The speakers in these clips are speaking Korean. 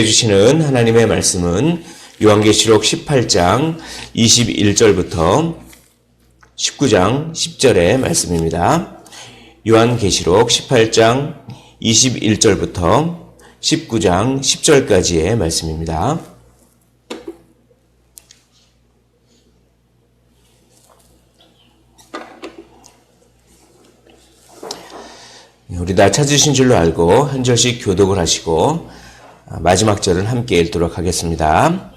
해주시는 하나님의 말씀은 요한계시록 18장 21절부터 19장 10절의 말씀입니다. 요한계시록 18장 21절부터 19장 10절까지의 말씀입니다. 우리 다 찾으신 줄로 알고 한 절씩 교독을 하시고 마지막 절을 함께 읽도록 하겠습니다.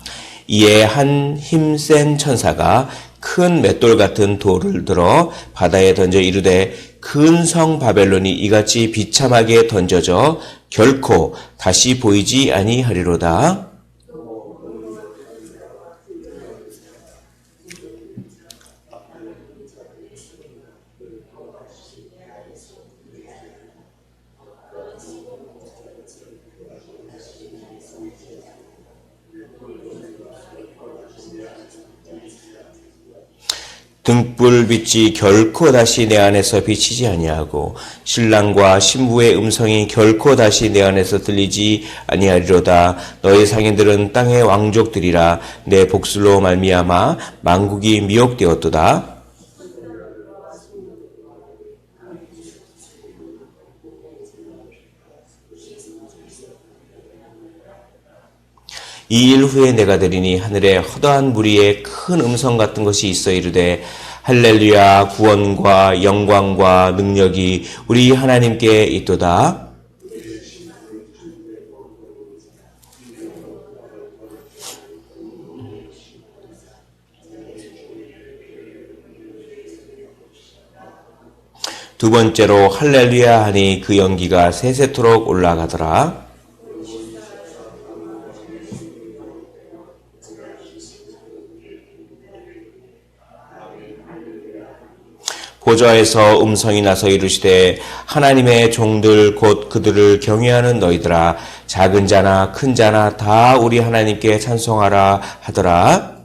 이에 한 힘센 천사가 큰 맷돌 같은 돌을 들어 바다에 던져 이르되 큰성 바벨론이 이같이 비참하게 던져져 결코 다시 보이지 아니하리로다. 등불빛이 결코 다시 내 안에서 비치지 아니하고 신랑과 신부의 음성이 결코 다시 내 안에서 들리지 아니하리로다. 너희 상인들은 땅의 왕족들이라 내 복술로 말미암아 만국이 미혹되었도다 이 일 후에 내가 들으니 하늘에 허다한 무리의 큰 음성 같은 것이 있어 이르되 할렐루야 구원과 영광과 능력이 우리 하나님께 있도다. 두 번째로 할렐루야 하니 그 연기가 세세토록 올라가더라. 보좌에서 음성이 나서 이르시되 하나님의 종들 곧 그들을 경외하는 너희들아 작은 자나 큰 자나 다 우리 하나님께 찬송하라 하더라.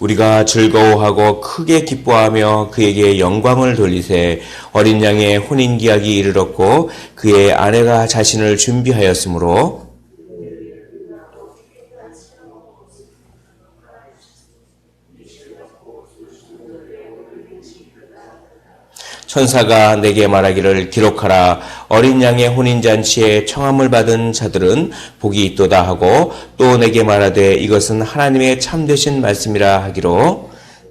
우리가 즐거워하고 크게 기뻐하며 그에게 영광을 돌리세 어린 양의 혼인 기약이 이르렀고 그의 아내가 자신을 준비하였으므로 천사가 내게 말하기를 기록하라. 어린 양의 혼인 잔치에 청함을 받은 자들은 복이 있도다 하고 또 내게 말하되 이것은 하나님의 참되신 말씀이라 하기로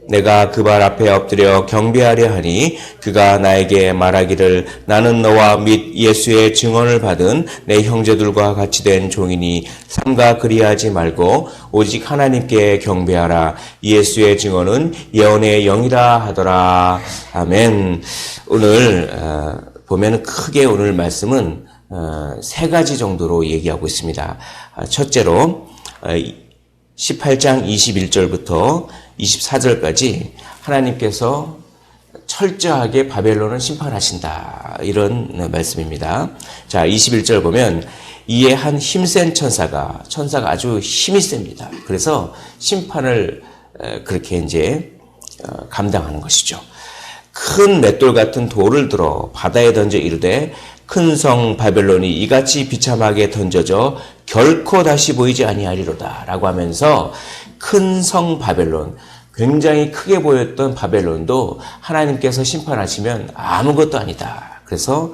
내가 그 발 앞에 엎드려 경배하려 하니 그가 나에게 말하기를 나는 너와 및 예수의 증언을 받은 내 형제들과 같이 된 종이니 삼가 그리하지 말고 오직 하나님께 경배하라. 예수의 증언은 예언의 영이라 하더라. 아멘. 오늘 어, 보면 크게 오늘 말씀은 어, 세 가지 정도로 얘기하고 있습니다. 아, 첫째로 18장 21절부터 24절까지 하나님께서 철저하게 바벨론을 심판하신다. 이런 말씀입니다. 자, 21절 보면 이에 한 힘센 천사가 천사가 아주 힘이 셉니다. 그래서 심판을 그렇게 이제 어, 감당하는 것이죠. 큰 맷돌 같은 돌을 들어 바다에 던져 이르되 큰 성 바벨론이 이같이 비참하게 던져져 결코 다시 보이지 아니하리로다 라고 하면서 큰 성 바벨론 굉장히 크게 보였던 바벨론도 하나님께서 심판하시면 아무것도 아니다. 그래서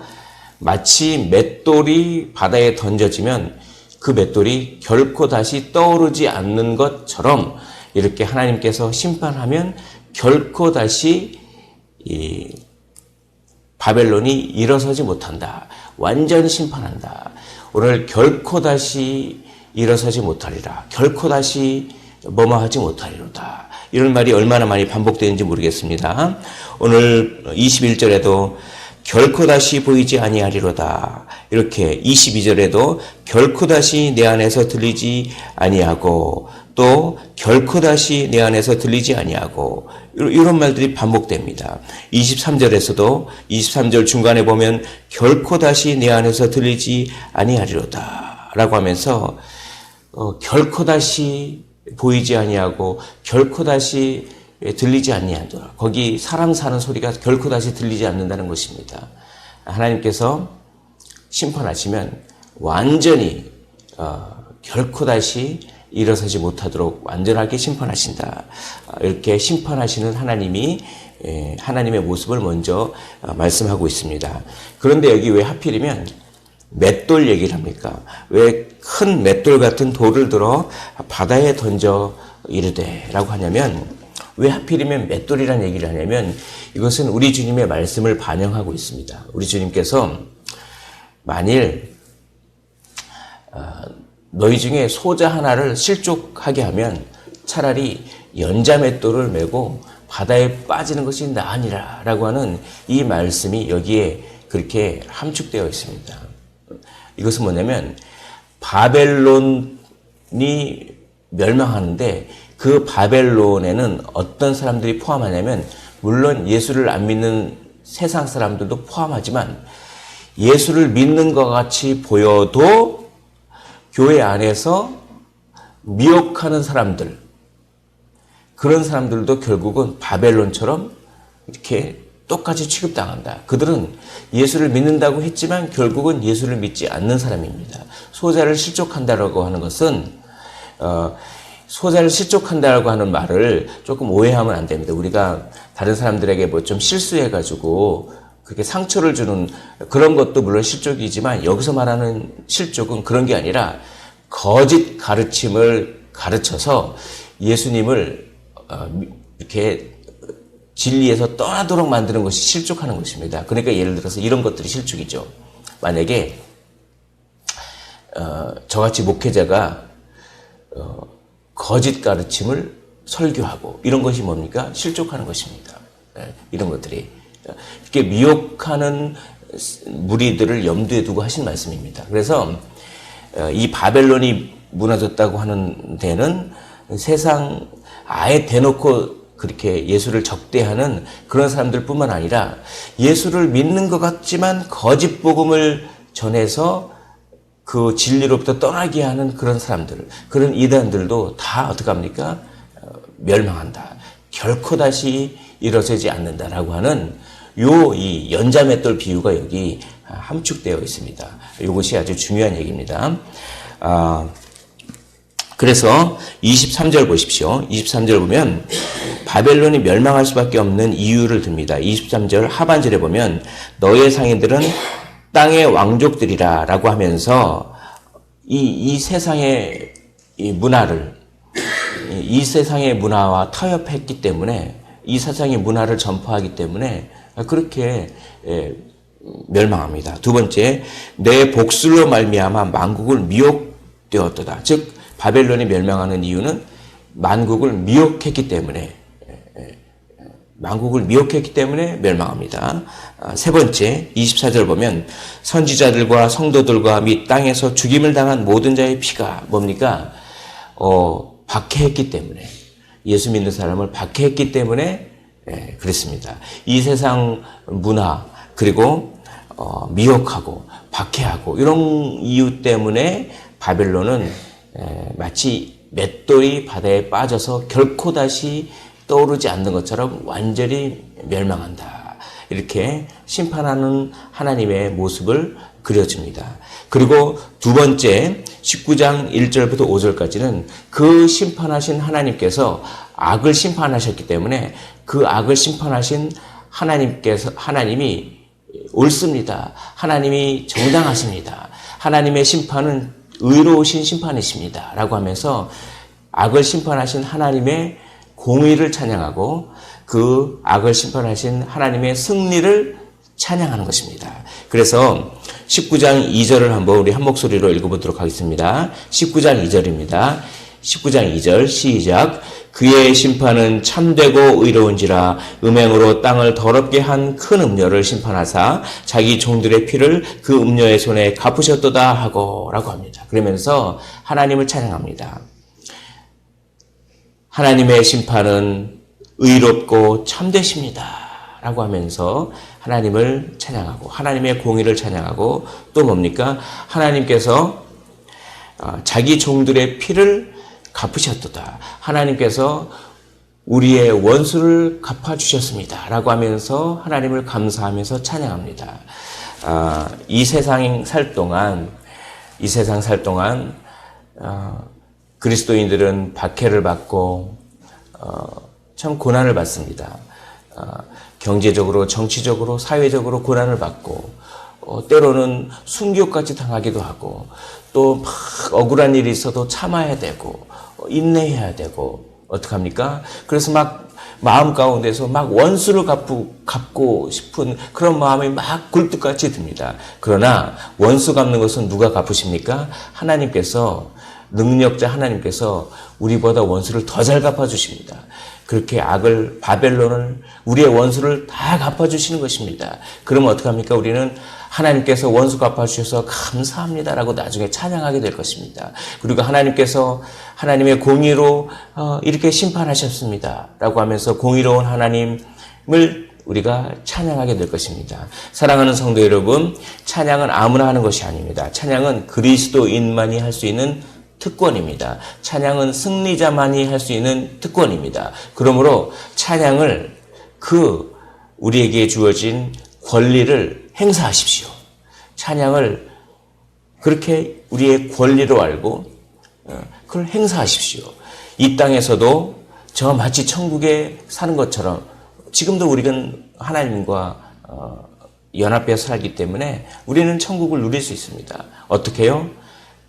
마치 맷돌이 바다에 던져지면 그 맷돌이 결코 다시 떠오르지 않는 것처럼 이렇게 하나님께서 심판하면 결코 다시 이 바벨론이 일어서지 못한다. 완전 심판한다. 오늘 결코 다시 일어서지 못하리라. 결코 다시 뭐뭐 하지 못하리로다. 이런 말이 얼마나 많이 반복되는지 모르겠습니다. 오늘 21절에도 결코 다시 보이지 아니하리로다. 이렇게 22절에도 결코 다시 내 안에서 들리지 아니하고 또 결코 다시 내 안에서 들리지 아니하고 이런 말들이 반복됩니다. 23절에서도 23절 중간에 보면 결코 다시 내 안에서 들리지 아니하리로다 라고 하면서 어, 결코 다시 보이지 아니하고 결코 다시 들리지 아니하더라. 거기 사람 사는 소리가 결코 다시 들리지 않는다는 것입니다. 하나님께서 심판하시면 완전히 어, 결코 다시 일어서지 못하도록 완전하게 심판하신다. 어, 이렇게 심판하시는 하나님이 에, 하나님의 모습을 먼저 어, 말씀하고 있습니다. 그런데 여기 왜 하필이면 맷돌 얘기를 합니까? 왜 큰 맷돌 같은 돌을 들어 바다에 던져 이르되라고 하냐면 왜 하필이면 맷돌이라는 얘기를 하냐면 이것은 우리 주님의 말씀을 반영하고 있습니다. 우리 주님께서 만일 어, 너희 중에 소자 하나를 실족하게 하면 차라리 연자 맷돌을 메고 바다에 빠지는 것이 나으니라 라고 하는 이 말씀이 여기에 그렇게 함축되어 있습니다. 이것은 뭐냐면 바벨론이 멸망하는데 그 바벨론에는 어떤 사람들이 포함하냐면 물론 예수를 안 믿는 세상 사람들도 포함하지만 예수를 믿는 것 같이 보여도 교회 안에서 미혹하는 사람들 그런 사람들도 결국은 바벨론처럼 이렇게 똑같이 취급당한다. 그들은 예수를 믿는다고 했지만 결국은 예수를 믿지 않는 사람입니다. 소자를 실족한다라고 하는 것은 어, 소자를 실족한다라고 하는 말을 조금 오해하면 안 됩니다. 우리가 다른 사람들에게 뭐 좀 실수해가지고 그렇게 상처를 주는 그런 것도 물론 실족이지만 여기서 말하는 실족은 그런 게 아니라 거짓 가르침을 가르쳐서 예수님을 어, 이렇게 진리에서 떠나도록 만드는 것이 실족하는 것입니다. 그러니까 예를 들어서 이런 것들이 실족이죠. 만약에 어, 저같이 목회자가 어, 거짓 가르침을 설교하고 이런 것이 뭡니까? 실족하는 것입니다. 네, 이런 것들이 이렇게 미혹하는 무리들을 염두에 두고 하신 말씀입니다. 그래서 어, 이 바벨론이 무너졌다고 하는 데는 세상 아예 대놓고 그렇게 예수를 적대하는 그런 사람들 뿐만 아니라 예수를 믿는 것 같지만 거짓 복음을 전해서 그 진리로부터 떠나게 하는 그런 사람들, 그런 이단들도 다 어떻게 합니까? 어, 멸망한다. 결코 다시 일어서지 않는다라고 하는 요 이 연자맷돌 비유가 여기 함축되어 있습니다. 이것이 아주 중요한 얘기입니다. 아, 그래서 23절 보십시오. 23절 보면 바벨론이 멸망할 수밖에 없는 이유를 듭니다. 23절 하반절에 보면 너의 상인들은 땅의 왕족들이라 라고 하면서 이, 이 세상의 이 문화를 이 세상의 문화와 타협했기 때문에 이 세상의 문화를 전파하기 때문에 그렇게 멸망합니다. 두 번째, 내 복술로 말미암아 만국을 미혹되었도다. 즉 바벨론이 멸망하는 이유는 만국을 미혹했기 때문에 만국을 미혹했기 때문에 멸망합니다. 아, 세 번째, 24절 보면 선지자들과 성도들과 및 땅에서 죽임을 당한 모든 자의 피가 뭡니까? 어, 박해했기 때문에 예수 믿는 사람을 박해했기 때문에 예, 그렇습니다. 이 세상 문화 그리고 어, 미혹하고 박해하고 이런 이유 때문에 바벨론은 예, 마치 맷돌이 바다에 빠져서 결코 다시 떠오르지 않는 것처럼 완전히 멸망한다. 이렇게 심판하는 하나님의 모습을 그려줍니다. 그리고 두 번째 19장 1절부터 5절까지는 그 심판하신 하나님께서 악을 심판하셨기 때문에 그 악을 심판하신 하나님께서 하나님이 옳습니다. 하나님이 정당하십니다. 하나님의 심판은 의로우신 심판이십니다. 라고 하면서 악을 심판하신 하나님의 공의를 찬양하고 그 악을 심판하신 하나님의 승리를 찬양하는 것입니다. 그래서 19장 2절을 한번 우리 한 목소리로 읽어보도록 하겠습니다. 19장 2절입니다. 19장 2절 시작 그의 심판은 참되고 의로운지라 음행으로 땅을 더럽게 한 큰 음녀를 심판하사 자기 종들의 피를 그 음녀의 손에 갚으셨도다 하고 라고 합니다. 그러면서 하나님을 찬양합니다. 하나님의 심판은 의롭고 참되십니다. 라고 하면서 하나님을 찬양하고 하나님의 공의를 찬양하고 또 뭡니까? 하나님께서 아, 자기 종들의 피를 갚으셨도다. 하나님께서 우리의 원수를 갚아주셨습니다. 라고 하면서 하나님을 감사하면서 찬양합니다. 아, 이 세상 살 동안, 이 세상 살 동안, 어, 그리스도인들은 박해를 받고, 어, 참 고난을 받습니다. 어, 경제적으로, 정치적으로, 사회적으로 고난을 받고, 어, 때로는 순교까지 당하기도 하고, 또 막 억울한 일이 있어도 참아야 되고, 어, 인내해야 되고, 어떡합니까? 그래서 막 마음 가운데서 막 원수를 갚고, 갚고 싶은 그런 마음이 막 굴뚝같이 듭니다. 그러나 원수 갚는 것은 누가 갚으십니까? 하나님께서 능력자 하나님께서 우리보다 원수를 더 잘 갚아주십니다. 그렇게 악을, 바벨론을, 우리의 원수를 다 갚아주시는 것입니다. 그러면 어떡합니까? 우리는 하나님께서 원수 갚아주셔서 감사합니다라고 나중에 찬양하게 될 것입니다. 그리고 하나님께서 하나님의 공의로 어, 이렇게 심판하셨습니다라고 하면서 공의로운 하나님을 우리가 찬양하게 될 것입니다. 사랑하는 성도 여러분, 찬양은 아무나 하는 것이 아닙니다. 찬양은 그리스도인만이 할 수 있는 특권입니다. 찬양은 승리자만이 할 수 있는 특권입니다. 그러므로 찬양을 그 우리에게 주어진 권리를 행사하십시오. 찬양을 그렇게 우리의 권리로 알고 어, 그걸 행사하십시오. 이 땅에서도 저 마치 천국에 사는 것처럼 지금도 우리는 하나님과 어, 연합되어 살기 때문에 우리는 천국을 누릴 수 있습니다. 어떻게요?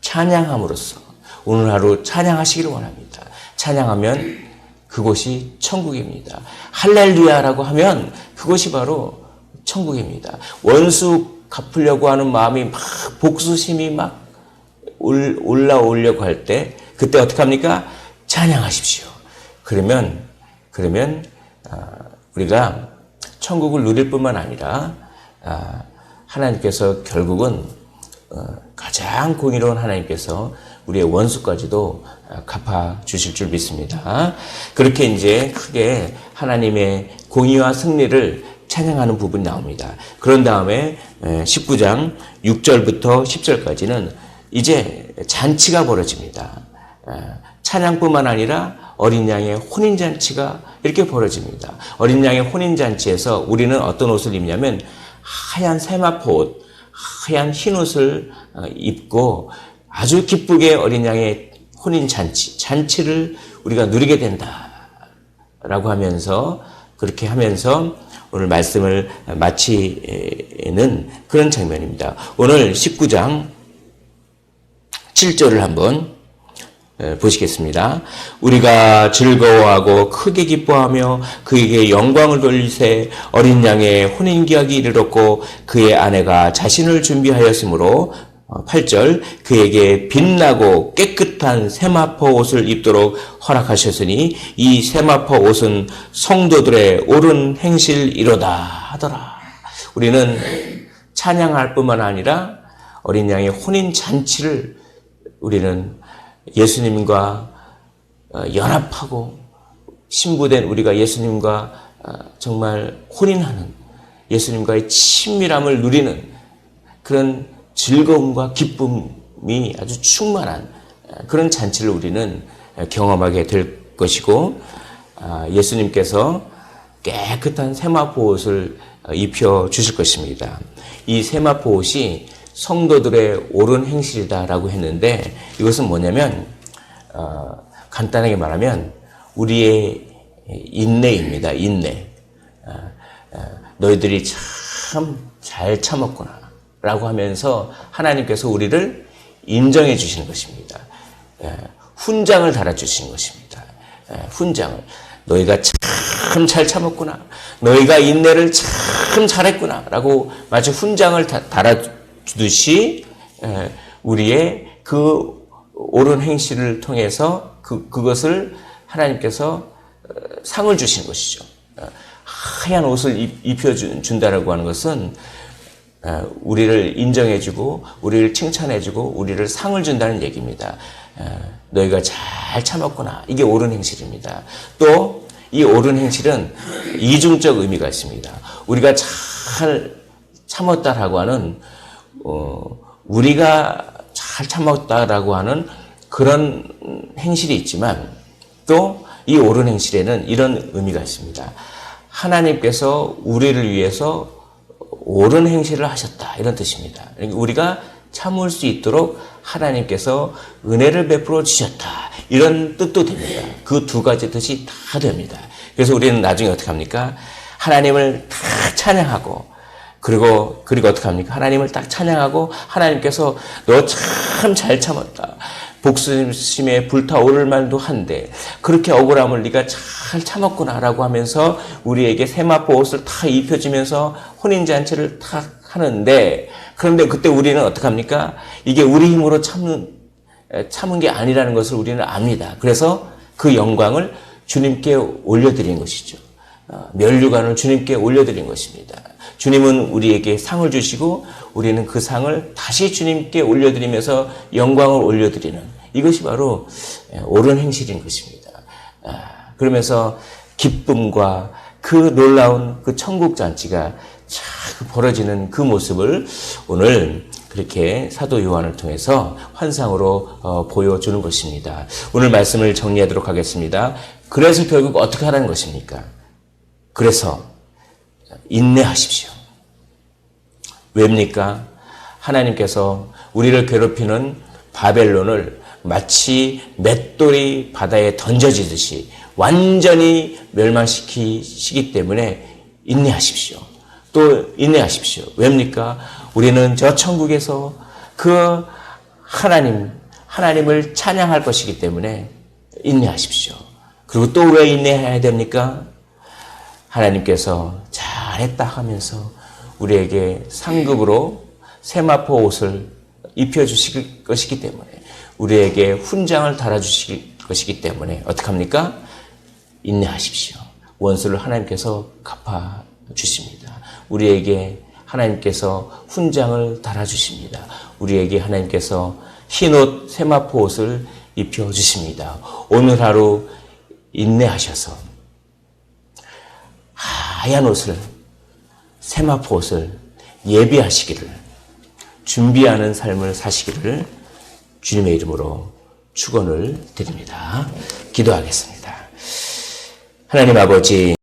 찬양함으로써 오늘 하루 찬양하시기를 원합니다. 찬양하면 그곳이 천국입니다. 할렐루야라고 하면 그것이 바로 천국입니다. 원수 갚으려고 하는 마음이 막 복수심이 막 올- 올라오려고 할 때 그때 어떻게 합니까? 찬양하십시오. 그러면 그러면 아, 우리가 천국을 누릴 뿐만 아니라 아, 하나님께서 결국은 어, 가장 공의로운 하나님께서 우리의 원수까지도 아, 갚아 주실 줄 믿습니다. 그렇게 이제 크게 하나님의 공의와 승리를 찬양하는 부분이 나옵니다. 그런 다음에 19장 6절부터 10절까지는 이제 잔치가 벌어집니다. 에, 찬양뿐만 아니라 어린 양의 혼인 잔치가 이렇게 벌어집니다. 어린 양의 혼인 잔치에서 우리는 어떤 옷을 입냐면 하얀 세마포 옷, 하얀 흰 옷을 어, 입고 아주 기쁘게 어린 양의 혼인 잔치, 잔치를 우리가 누리게 된다 라고 하면서 그렇게 하면서 오늘 말씀을 마치는 그런 장면입니다. 오늘 19장 7절을 한번 에, 보시겠습니다. 우리가 즐거워하고 크게 기뻐하며 그에게 영광을 돌리세 어린 양의 혼인기약이 이르렀고 그의 아내가 자신을 준비하였으므로 8절 그에게 빛나고 깨끗한 세마포 옷을 입도록 허락하셨으니 이 세마포 옷은 성도들의 옳은 행실이로다 하더라. 우리는 찬양할 뿐만 아니라 어린 양의 혼인 잔치를 우리는 예수님과 어, 연합하고 신부된 우리가 예수님과 어, 정말 혼인하는 예수님과의 친밀함을 누리는 그런 즐거움과 기쁨이 아주 충만한 어, 그런 잔치를 우리는 경험하게 될 것이고 아, 예수님께서 깨끗한 세마포 옷을 입혀 주실 것입니다. 이 세마포 옷이 성도들의 옳은 행실이다라고 했는데 이것은 뭐냐면 어, 간단하게 말하면 우리의 인내입니다. 인내. 어, 어, 너희들이 참 잘 참았구나 라고 하면서 하나님께서 우리를 인정해 주시는 것입니다. 예, 훈장을 달아 주시는 것입니다. 예, 훈장을 너희가 참 잘 참았구나. 너희가 인내를 참 잘했구나 라고 마치 훈장을 다- 달아 주듯이 에, 우리의 그 옳은 행실을 통해서 그 그것을 하나님께서 어, 상을 주신 것이죠. 어, 하얀 옷을 입- 입혀 준- 준다라고 하는 것은 어, 우리를 인정해주고 우리를 칭찬해주고 우리를 상을 준다는 얘기입니다. 어, 너희가 잘 참았구나. 이게 옳은 행실입니다. 또 이 옳은 행실은 이중적 의미가 있습니다. 우리가 잘 참았다라고 하는 어, 우리가 잘 참았다라고 하는 그런 행실이 있지만 또 이 옳은 행실에는 이런 의미가 있습니다. 하나님께서 우리를 위해서 옳은 행실을 하셨다 이런 뜻입니다. 그러니까 우리가 참을 수 있도록 하나님께서 은혜를 베풀어 주셨다 이런 뜻도 됩니다. 그 두 가지 뜻이 다 됩니다. 그래서 우리는 나중에 어떻게 합니까? 하나님을 다 찬양하고 그리고 그리고 어떻게 합니까? 하나님을 딱 찬양하고 하나님께서 너 참 잘 참았다. 복수심에 불타오를 만도 한데 그렇게 억울함을 네가 잘 참았구나라고 하면서 우리에게 세마포 옷을 다 입혀주면서 혼인잔치를 탁 하는데 그런데 그때 우리는 어떻게 합니까? 이게 우리 힘으로 참는 에, 참은 게 아니라는 것을 우리는 압니다. 그래서 그 영광을 주님께 올려드린 것이죠. 어, 면류관을 주님께 올려드린 것입니다. 주님은 우리에게 상을 주시고 우리는 그 상을 다시 주님께 올려드리면서 영광을 올려드리는 이것이 바로 예, 옳은 행실인 것입니다. 아, 그러면서 기쁨과 그 놀라운 그 천국 잔치가 참 벌어지는 그 모습을 오늘 그렇게 사도 요한을 통해서 환상으로 어, 보여주는 것입니다. 오늘 말씀을 정리하도록 하겠습니다. 그래서 결국 어떻게 하라는 것입니까? 그래서 인내하십시오. 왜입니까? 하나님께서 우리를 괴롭히는 바벨론을 마치 맷돌이 바다에 던져지듯이 완전히 멸망시키시기 때문에 인내하십시오. 또 인내하십시오. 왜입니까? 우리는 저 천국에서 그 하나님, 하나님을 찬양할 것이기 때문에 인내하십시오. 그리고 또 왜 인내해야 됩니까? 하나님께서 잘했다 하면서 우리에게 상급으로 세마포 옷을 입혀주실 것이기 때문에 우리에게 훈장을 달아주실 것이기 때문에 어떡합니까? 인내하십시오. 원수를 하나님께서 갚아 주십니다. 우리에게 하나님께서 훈장을 달아주십니다. 우리에게 하나님께서 흰옷 세마포 옷을 입혀 주십니다. 오늘 하루 인내하셔서 하얀 옷을 세마포 옷을 예비하시기를 준비하는 삶을 사시기를 주님의 이름으로 축원을 드립니다. 기도하겠습니다. 하나님 아버지